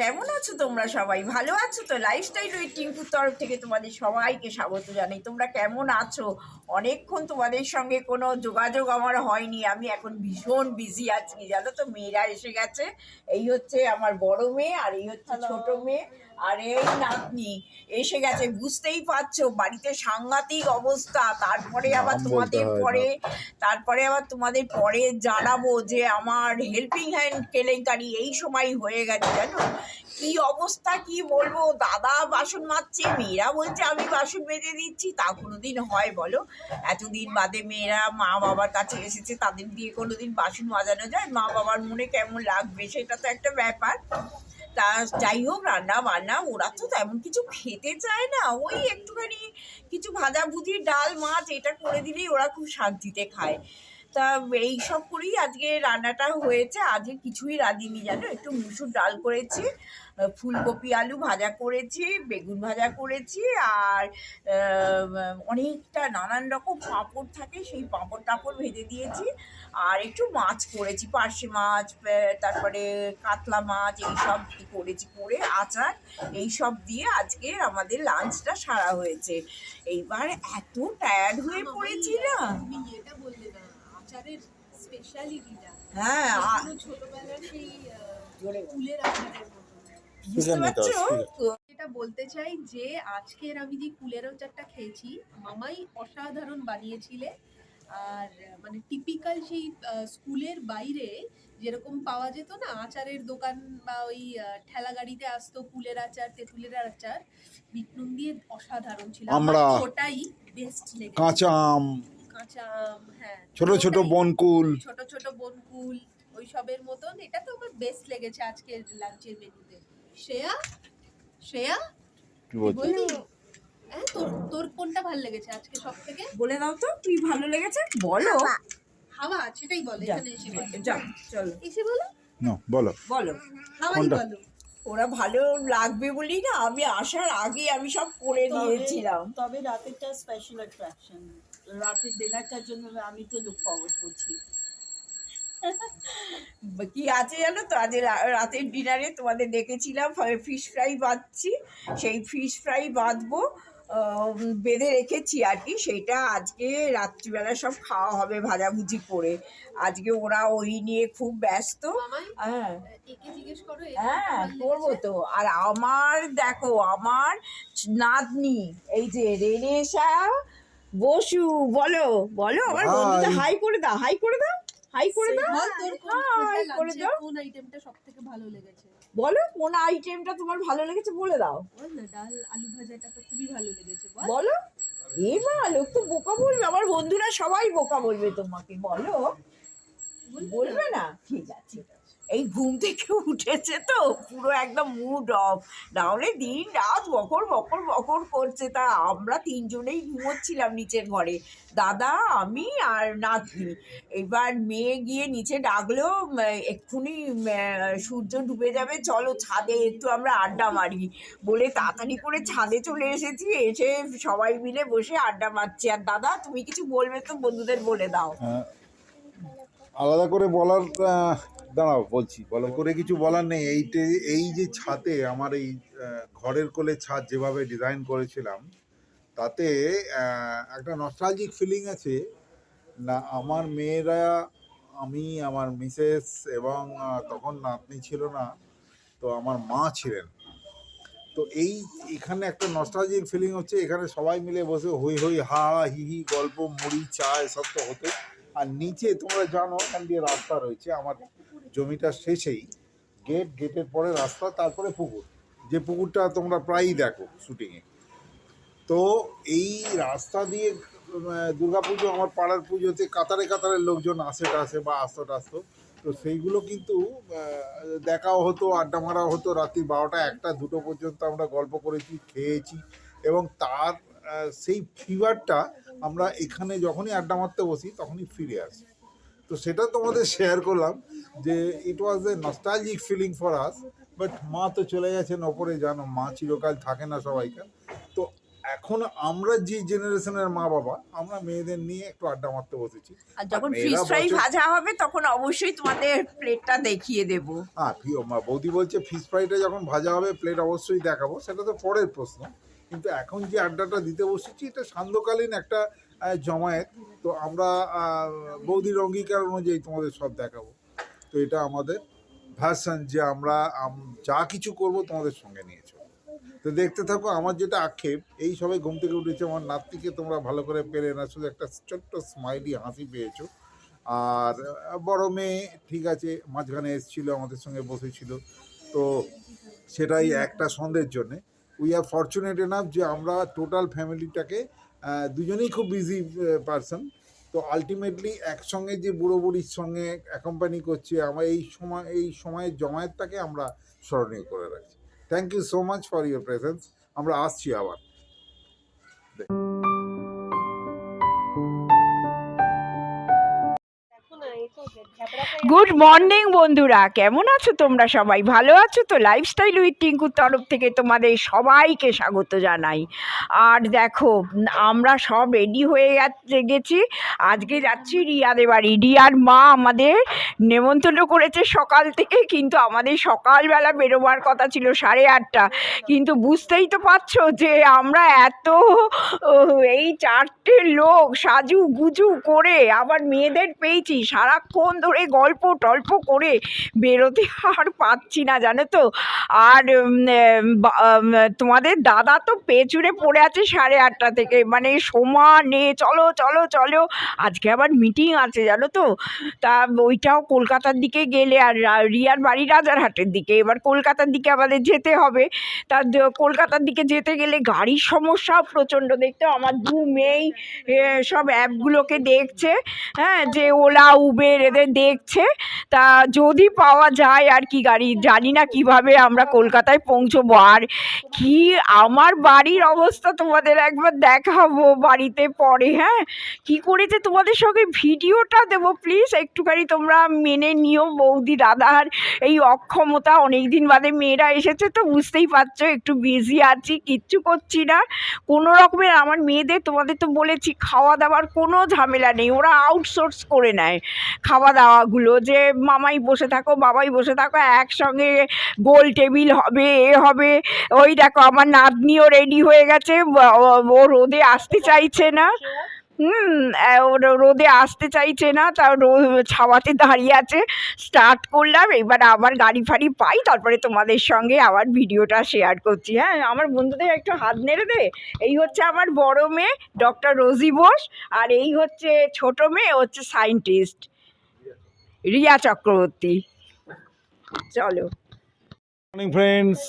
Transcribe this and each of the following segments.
কেমন আছো তোমরা সবাই? ভালো আছো তো? লাইফস্টাইল ওই টিঙ্কুর তরফ থেকে তোমাদের সবাইকে স্বাগত জানাই। তোমরা কেমন আছো? অনেকক্ষণ তোমাদের সঙ্গে কোনো যোগাযোগ আমার হয়নি। আমি এখন ভীষণ বিজি আছি। জানো তো মেয়েরা এসে গেছে। এই হচ্ছে আমার বড় মেয়ে আর এই হচ্ছে ছোট মেয়ে। আর এই নাতনি এসে গেছে বুঝতেই পারছ বাড়িতে সাংঘাতিক অবস্থা। তারপরে আবার তোমাদের পরে তারপরে আবার তোমাদের পরে জানাব যে আমার হেল্পিং হ্যান্ড কেলেঙ্কারি এই সময় হয়ে গেছে জানো? কি অবস্থা কি বলব? দাদা বাসন মাজছে মেয়েরা বলছে আমি বাসন বেঁধে দিচ্ছি তা কোনোদিন হয় বলো? এতদিন বাদে মেয়েরা মা বাবার কাছে এসেছে তাদের দিয়ে কোনোদিন বাসন মাজানো যায়? মা বাবার মনে কেমন লাগবে? সেটা তো একটা ব্যাপার। তা যাই হোক রান্না বান্না ওরা তো তেমন কিছু খেতে চায় না। ওই একটুখানি কিছু ভাজা ভুজি, ডাল, মাছ, এটা করে দিলেই ওরা খুব শান্তিতে খায়। তা এই সব করেই আজকে রান্নাটা হয়েছে। আজকে কিছুই রাঁধিনি, জানো? একটু মুসুর ডাল করেছি। ফুলকপি আলু ভাজা করেছি বেগুন ভাজা করেছি আর অনেকটা নানান রকম পাঁপড় থাকে সেই পাঁপড় টাপড় ভেজে দিয়েছি। আর একটু মাছ করেছি পার্শে মাছ তারপরে কাতলা মাছ এইসব করেছি করে আচার এইসব দিয়ে আজকে আমাদের লাঞ্চটা সারা হয়েছে। এইবার এত টায়ার্ড হয়ে পড়েছি না হ্যাঁ ছোটবেলার সেই। ফুলের আচারের বুঝতে পারছ? যেটা বলতে চাই যে আজকের আমি যে কুলের আচারটা খেয়েছি মামাই অসাধারণ বানিয়েছিলে। আর মানে টিপিক্যাল সেই স্কুলের বাইরে যেরকম পাওয়া যেত না আচারের দোকান বা ওই ঠেলা গাড়িতে আসতো কুলের আচার তেঁতুলের আচার বিটনুন দিয়ে অসাধারণ ছিল। আমার ওটাই বেস্ট লেগেছে। কাঁচা আম কাঁচা আম হ্যাঁ। ছোট ছোট। বনকুল। ছোট ছোট বনকুল ওই সবের মতন। এটা তো আমার বেস্ট লেগেছে আজকের লাঞ্চের মেনুতে শ্রেয়া? শ্রেয়া? কি বলছিস হ্যাঁ তোর তোর কোনটা ভালো লেগেছে আজকে সব থেকে বলে দাও তো তুই ভালো লেগেছে? বলো। হাওয়া। সেটাই বলে এখানে এসে যাও চলো। এসে বলো। না বলো। বলো। হাওয়াই বলো। ওরা ভালো লাগবে বলি না আমি আসার আগে আমি সব করে নিয়েছিলাম। তবে রাতেরটা স্পেশাল অ্যাট্রাকশন রাতের ডিনারটার জন্য আমি তো লুক ফরওয়ার্ড করছি। কি আছে জানো তো? আজ রাতের ডিনারে তোমাদের দেখেছিলাম ফিশ ফ্রাই বাঁধছি। সেই ফিশ ফ্রাই বাঁধবো বেঁধে রেখেছি আর কি। সেইটা আজকে রাত্রিবেলা সব খাওয়া হবে ভাজাভুজি করে। আজকে ওরা ওই নিয়ে খুব ব্যস্ত। হ্যাঁ। একে জিজ্ঞেস করো এর হ্যাঁ করব তো। আর আমার দেখো আমার নাতনি এই যে রেনেশা বসু বলো বলো আমার. বন্ধুদের হাই করে দাও হাই করে দাও। হাই করে দাও। হাই করে দাও। কোন আইটেমটা সবথেকে ভালো লেগেছে? বলো কোন আইটেমটা তোমার ভালো লেগেছে বলে দাও। বল না ডাল আলু ভাজাটা তো খুবই ভালো লেগেছে বল। বলো। এ মা লোক তো বোকা বলবে আমার বন্ধুরা সবাই বোকা বলবে তোমাকে বলো। বলবে না? ঠিক আছে। এই ঘুম থেকে উঠেছে তো পুরো একদম মুড অফ নাহলে দিন রাত বকর বকর বকর করছে। তা আমরা তিনজনেই ঘুমোচ্ছিলাম নিচের ঘরে। দাদা আমি আর নাতনি। এবার মেয়ে গিয়ে নিচে ডাকলেও এক্ষুনি সূর্য ডুবে যাবে চলো ছাদে একটু আমরা আড্ডা মারি। বলে তাড়াতাড়ি করে ছাদে চলে এসেছি এসে সবাই মিলে বসে আড্ডা মারছি। আর দাদা তুমি কিছু বলবে তো বন্ধুদের বলে দাও। আহ, আলাদা করে বলার দাঁড়াও বলছি, বলো। করে কিছু বলার নেই। এইটে এই যে ছাদে আমার এই ঘরের কোলে ছাদ যেভাবে ডিজাইন করেছিলাম, তাতে একটা নস্টালজিক ফিলিং আছে। না, আমার মেয়েরা, আমি, আমার মিসেস এবং তখন নাতনি ছিল না, তো আমার মা ছিলেন। তো এই, এখানে একটা নস্টালজিক ফিলিং হচ্ছে, এখানে সবাই মিলে বসে হই হই হা হি হি গল্প, মুড়ি, চা, এসব তো হতো আর নিচে তোমরা জানো, এখান দিয়ে রাস্তা রয়েছে। আমার জমিটা শেষেই। গেট গেটের পরে রাস্তা, তারপরে পুকুর। যে পুকুরটা তোমরা প্রায়ই দেখো শুটিংয়ে তো এই রাস্তা দিয়ে দুর্গাপুজো আমার পাড়ার পুজোতে কাতারে কাতারে লোকজন আসে টাসে বা আসতো টাসতো। তো সেইগুলো কিন্তু দেখাও হতো, আড্ডা মারা হতো। রাত্রি বারোটা, একটা, দুটো পর্যন্ত আমরা গল্প করেছি, খেয়েছি। এবং তার সেই ফিভারটা আমরা এখানে যখনই আড্ডা মারতে বসি তখনই ফিরে আসি। তো সেটা তোমাদের শেয়ার করলাম যে it was a nostalgic feeling for us but মা তো চলে গেছেন ওপরে জানো মা চিরকাল থাকে না সবাইকার তো এখন আমরা যে জেনারেশনের মা বাবা আমরা মেয়েদের নিয়ে একটু আড্ডা মারতে বসেছি। আর যখন ফিশ ফ্রাই ভাজা হবে তখন অবশ্যই তোমাদের প্লেটটা দেখিয়ে দেবো। হ্যাঁ বৌদি বলছে ফিশ ফ্রাইটা যখন ভাজা হবে প্লেট অবশ্যই দেখাবো। সেটা তো পরের প্রশ্ন। কিন্তু এখন যে আড্ডাটা দিতে বসেছি, এটা সান্ধ্যকালীন একটা জমায়েত। তো আমরা বৌদির অঙ্গীকার অনুযায়ী তোমাদের সব দেখাবো। তো এটা আমাদের ভার্সান যে আমরা যা কিছু করব তোমাদের সঙ্গে নিয়ে তো দেখতে থাকো, আমার যেটা আক্ষেপ, এই সবাই ঘুম থেকে উঠেছে, আমার নাতিকে তোমরা ভালো করে পেলে না, শুধু একটা ছোট্ট স্মাইলি হাসি পেয়েছ। আর, বড় মেয়ে, ঠিক আছে, মাঝখানে এসেছিল, আমাদের সঙ্গে বসেছিল। তো সেটাই একটা সন্ধ্যের জন্যে। উই আর ফর্চুনেট এনাফ যে আমরা টোটাল ফ্যামিলিটাকে দুজনেই খুব বিজি পারসন তো আলটিমেটলি একসঙ্গে যে বুড়ো বুড়ির সঙ্গে অ্যাকম্পানি করছে, আমরা এই সময়, এই সময়ের জমায়েতটাকে আমরা স্মরণীয় করে রাখছি। Thank you so much for your presence আমরা আসছি আবার। গুড মর্নিং বন্ধুরা। কেমন আছো তোমরা সবাই? ভালো আছো তো? লাইফস্টাইল উইথ টিঙ্কুর তরফ থেকে তোমাদের সবাইকে স্বাগত জানাই। আর দেখো, আমরা সব রেডি হয়ে গেছে আজকে যাচ্ছি রিয়াদের বাড়ি। রিয়ার মা আমাদের নেমন্তন্ন করেছে সকাল থেকে, কিন্তু আমাদের সকালবেলা বেরোবার কথা ছিল সাড়ে আটটা। কিন্তু বুঝতেই তো পারছ যে আমরা এত এই চারটে লোক সাজু গুজু করে আবার মেয়েদের পেয়েছি। সারাক্ষণ ধরে গল্প টল্প করে বেরোতে আর পাচ্ছি না, জানো তো? আর তোমাদের দাদা তো পেছুরে পড়ে আছে সাড়ে আটটা থেকে মানে সময় সমানে চলো চলো চলো। আজকে আবার মিটিং আছে, জানো তো? তা ওইটাও কলকাতার দিকে গেলে আর রিয়ার বাড়ি রাজারহাটের দিকে, এবার কলকাতার দিকে আমাদের যেতে হবে। তা কলকাতার দিকে যেতে গেলে গাড়ির সমস্যাও প্রচণ্ড, দেখতে আমার দু মেয়েই সব অ্যাপগুলোকে দেখছে হ্যাঁ যে ওলা, উবের এদের দেখছে। তা যদি পাওয়া যায় আর কি গাড়ি, জানি না কীভাবে আমরা কলকাতায় পৌঁছবো। আর কি আমার বাড়ির অবস্থা তোমাদের একবার দেখাবো বাড়িতে পরে হ্যাঁ? কি করেছে তোমাদের সঙ্গে ভিডিওটা দেবো প্লিজ একটুখানি তোমরা মেনে নিও বৌদি দাদার এই অক্ষমতা। অনেক দিন বাদে মেয়েরা এসেছে তো বুঝতেই পারছ, একটু বিজি আছি, কিচ্ছু করছি না। কোনো রকমের আমার মেয়েদের তোমাদের তো বলেছি খাওয়া দাওয়ার কোনো ঝামেলা নেই। ওরা আউটসোর্স করে নেয়। দাওয়াগুলো যে মামাই বসে থাকো, বাবাই বসে থাকো, একসঙ্গে গোল টেবিল হবে, এ হবে। ওই দেখো আমার নাতনিও রেডি হয়ে গেছে ও- রোদে আসতে চাইছে না। হুম রোদে আসতে চাইছে না তা ছাওয়াতে দাঁড়িয়ে আছে। স্টার্ট করলাম, এবার আবার গাড়ি ফাড়ি পাই, তারপরে তোমাদের সঙ্গে আবার ভিডিওটা শেয়ার করছি। হ্যাঁ আমার বন্ধুদের একটু হাত নেড়ে দে। এই হচ্ছে আমার বড় মেয়ে ডক্টর রোজি বোস, আর এই হচ্ছে ছোট মেয়ে হচ্ছে সায়েন্টিস্ট রিয়া চক্রবর্তী। চলো। মর্নিং ফ্রেন্ডস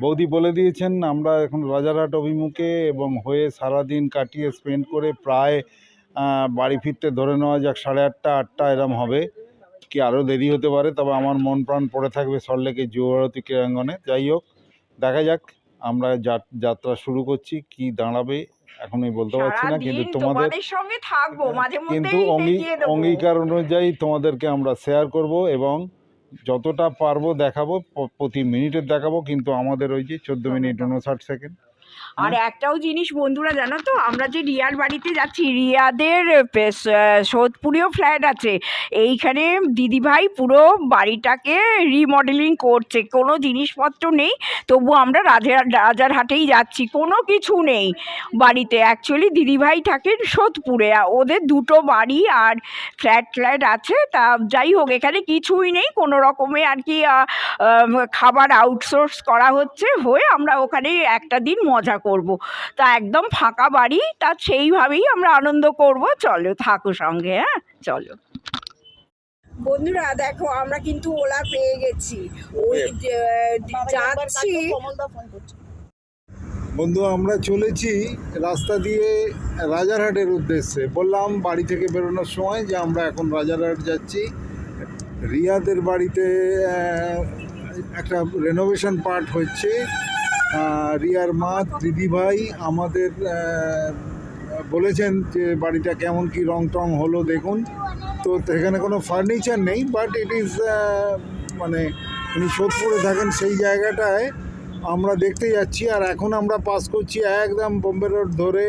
বৌদি বলে দিয়েছেন, আমরা এখন রাজারহাট অভিমুখে এবং হয়ে সারাদিন কাটিয়ে স্পেন্ড করে প্রায় বাড়ি ফিরতে ধরে নেওয়া যাক, সাড়ে আটটা আটটা এরম হবে। কি আরও দেরি হতে পারে, তবে আমার মন প্রাণ পড়ে থাকবে সল্লেকের যুবভারতী ক্রীড়াঙ্গনে। যাই হোক, দেখা যাক, আমরা যাত- যাত্রা শুরু করছি, কি দাঁড়াবে এখনই বলতে পারছি না কিন্তু তোমাদের সঙ্গে থাকব মাঝে কিন্তু অঙ্গীকার অনুযায়ী তোমাদেরকে আমরা শেয়ার করব এবং যতটা পারব দেখাবো প্রতি মিনিটে দেখাবো কিন্তু আমাদের ওই যে চোদ্দ মিনিট উনষাট সেকেন্ড আর একটাও জিনিস বন্ধুরা জানো তো আমরা যে রিয়ার বাড়িতে যাচ্ছি রিয়াদের সোদপুরেও ফ্ল্যাট আছে। এইখানে দিদিভাই পুরো বাড়িটাকে রিমডেলিং করছে। কোনো জিনিসপত্র নেই তবু আমরা রাজার রাজারহাটেই যাচ্ছি। কোনো কিছু নেই বাড়িতে। অ্যাকচুয়ালি দিদিভাই থাকেন সোদপুরে। ওদের দুটো বাড়ি আর ফ্ল্যাট ফ্ল্যাট আছে। তা যাই হোক এখানে কিছুই নেই। কোনো রকমে আর কি খাবার আউটসোর্স করা হচ্ছে। হয়ে আমরা ওখানে একটা দিন মজা করব। তা একদম ফাঁকা বাড়ি তা সেইভাবেই আমরা আনন্দ করব। চলো থাকো সঙ্গে হ্যাঁ? চলো। বন্ধুরা দেখো আমরা কিন্তু ওলা পেয়ে গেছি। ওই যাচ্ছি। কমলদা ফোন করছে। বন্ধু আমরা চলেছি রাস্তা দিয়ে রাজারহাটের উদ্দেশ্যে। বললাম বাড়ি থেকে বেরোনোর সময় যে আমরা এখন রাজারহাট যাচ্ছি। রিয়াদের বাড়িতে একটা রেনোভেশন পার্ট হচ্ছে। রিয়ার মা দিদিভাই আমাদের বলেছেন যে বাড়িটা কেমন কি রং টং হলো দেখুন। তো এখানে কোনো ফার্নিচার নেই বাট ইট ইজ মানে উনি সোদপুরে থাকেন সেই জায়গাটায় আমরা দেখতে যাচ্ছি। আর এখন আমরা পাস করছি একদম বোম্বে রোড ধরে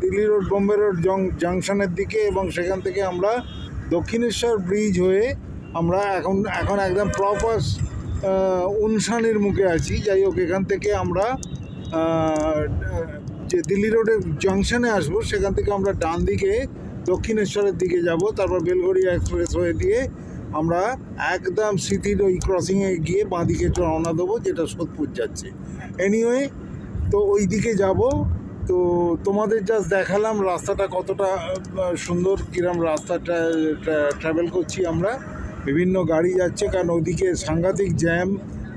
দিল্লি রোড, বোম্বে রোড জাংশনের দিকে এবং সেখান থেকে আমরা দক্ষিণেশ্বর ব্রিজ হয়ে আমরা এখন এখন একদম প্রপার উনসানির মুখে আছি। যাই হোক, এখান থেকে আমরা যে দিল্লি রোডের জাংশনে আসব, সেখান থেকে আমরা ডান দিকে দক্ষিণেশ্বরের দিকে যাব। তারপর বেলগড়িয়া এক্সপ্রেস হয়ে দিয়ে আমরা একদম সিটির ওই ক্রসিংয়ে গিয়ে বাঁ দিকে রওনা দেবো, যেটা সোদপুর যাচ্ছে। এনিওয়ে তো ওই দিকে যাব। তো তোমাদের জাস্ট দেখালাম রাস্তাটা কতটা সুন্দর, কিরম রাস্তাটা ট্রাভেল করছি আমরা। বিভিন্ন গাড়ি যাচ্ছে, কারণ ওদিকে সাংঘাতিক জ্যাম,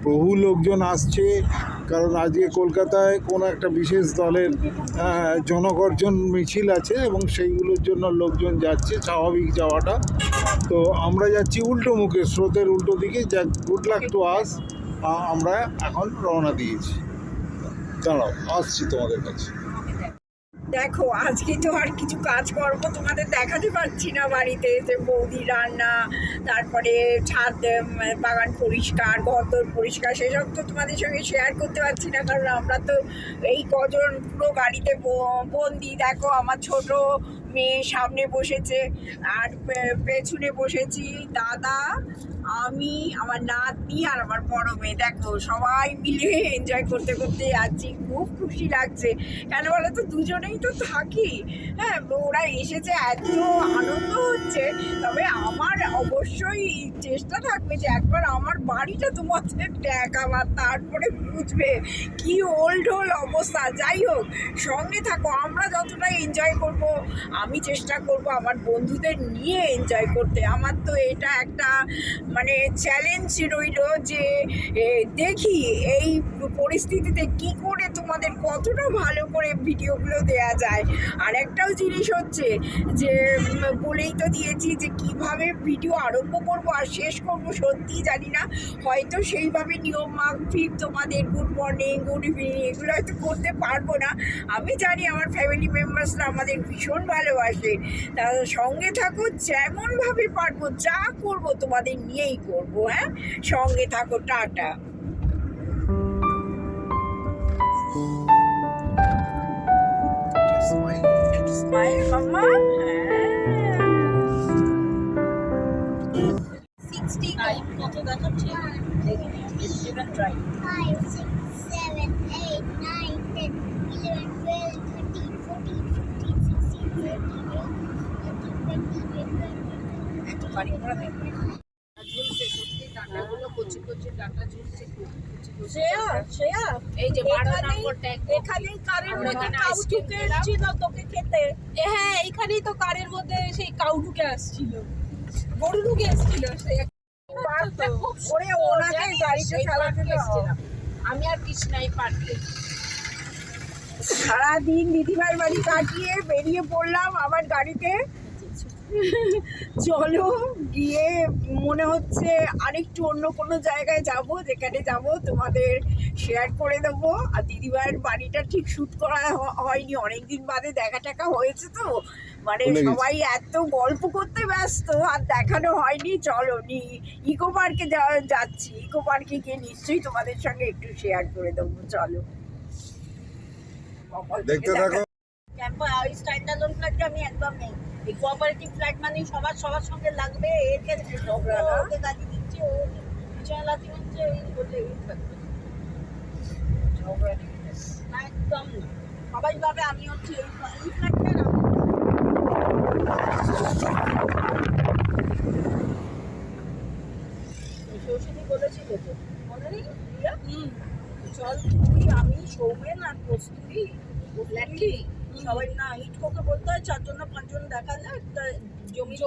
বহু লোকজন আসছে, কারণ আজকে কলকাতায় কোনো একটা বিশেষ দলের জনগর্জন মিছিল আছে এবং সেইগুলোর জন্য লোকজন যাচ্ছে, স্বাভাবিক যাওয়াটা। তো আমরা যাচ্ছি উল্টো মুখে, স্রোতের উল্টো দিকে যা গুড লাক টু আস আমরা এখন রওনা দিয়েছি। দাঁড়াও, আসছি তোমাদের কাছে। দেখো, আজকে তো আর কিছু কাজ করব তোমাদের দেখাতে পারছি না বাড়িতে। যে বৌদি রান্না, তারপরে ছাদ বাগান পরিষ্কার ঘরদোর পরিষ্কার, সেসব তো তোমাদের সঙ্গে শেয়ার করতে পারছি না, কারণ আমরা তো এই কজন পুরো গাড়িতে ব- বন্দি। দেখো, আমার ছোট মেয়ে সামনে বসেছে, আর পেছনে বসেছি দাদা আমি, আমার নাতি আর আমার বড় মেয়ে, দেখো, সবাই মিলে এনজয় করতে করতে যাচ্ছি, খুব খুশি লাগছে। কেন বলো তো, দুজনেই তো থাকি। হ্যাঁ ওরা এসেছে, এত আনন্দ হচ্ছে। তবে আমার অবশ্যই চেষ্টা থাকবে যে একবার আমার বাড়িটা তোমাদের দেখাবার, তারপরে বুঝবে কি ওল্ড হোল অবস্থা। যাই হোক, সঙ্গে থাকো, আমরা যতটা এনজয় করব, আমি চেষ্টা করব আমার বন্ধুদের নিয়ে এনজয় করতে। আমার তো এটা একটা মানে চ্যালেঞ্জ রইল যে দেখি এই পরিস্থিতিতে কি করে তোমাদের কতটা ভালো করে ভিডিওগুলো দেয়া যায়। আর একটাও জিনিস হচ্ছে যে বলেই তো দিয়েছি যে, কীভাবে ভিডিও আরম্ভ করব আর শেষ করব সত্যি জানি না। হয়তো সেইভাবে নিয়ম মাফিক তোমাদের গুড মর্নিং গুড ইভিনিং এগুলো হয়তো করতে পারব না। আমি জানি আমার ফ্যামিলি মেম্বার্সরা আমাদের ভীষণ ভালোবাসে। তার সঙ্গে থাকো, যেমনভাবে পারব, যা করব তোমাদের নিয়েই করব হ্যাঁ সঙ্গে থাকো টাটা স্মাইল মাম্মা সিক্সটি কত দেখাচ্ছে ট্রাই twenty-one, ঝুলছে সত্যি ডাঁটাগুলো কচি কচি ডাঁটা ঝুলছে খুব কচি কচি শ্রেয়া শ্রেয়া এই যে বারো এখানেই- নম্বর ট্যাঙ্ক এখানেই কারের মধ্যে এখানে কাউ ice-cream ঢুকে খেলাম। এসেছিল তোকে খেতে। হ্যাঁ এইখানেই তো কারের মধ্যে সেই কাউটুকে আসছিল। গরু ঢুকে আসছিল সেই পারতো। ওরে ওনাকে গাড়িতে চালাতে দাও আমি আর কৃষ্ণাই পারতে সারাদিন দিদিভাই বাড়ি কাটিয়ে বেরিয়ে পড়লাম আমার গাড়িতে। চলো গিয়ে মনে হচ্ছে আরেকটু অন্য কোনো জায়গায় যাব যেখানে যাব তোমাদের শেয়ার করে দেবো। আর দিদিভাইয়ের বাড়িটা ঠিক শ্যুট করা হয়নি অনেক দিন বাদে দেখা টাকা হয়েছে তো। মানে সবাই এত গল্প করতে ব্যস্ত আর দেখানো হয়নি। চলো নি ইকো পার্কে যাওয়া যাচ্ছি। ইকো পার্কে গিয়ে নিশ্চয়ই তোমাদের সঙ্গে একটু শেয়ার করে দেবো। চলো। দেখতে থাকো। ওই স্ট্যান্ডার্ড ফ্ল্যাটটা আমি একদম নেই। এই কোঅপারেটিভ ফ্ল্যাট মানে সবার সবার সঙ্গে লাগবে এর ক্ষেত্রে ওকে গাড়ি দিচ্ছে ও পিছনে লাথি মারছে এই বলে একদম না। সবাই ভাবে আমি হচ্ছে এই ফ্ল্যাটটা সরস্বতী বলেছিল তো? মনে নেই? চল তুই আমি সৌমেন আর কস্তুরি ফ্ল্যাটলি সবাই না হিট কোকে বলতে হয় চারজন না পাঁচজন দেখা যায় একটা জমি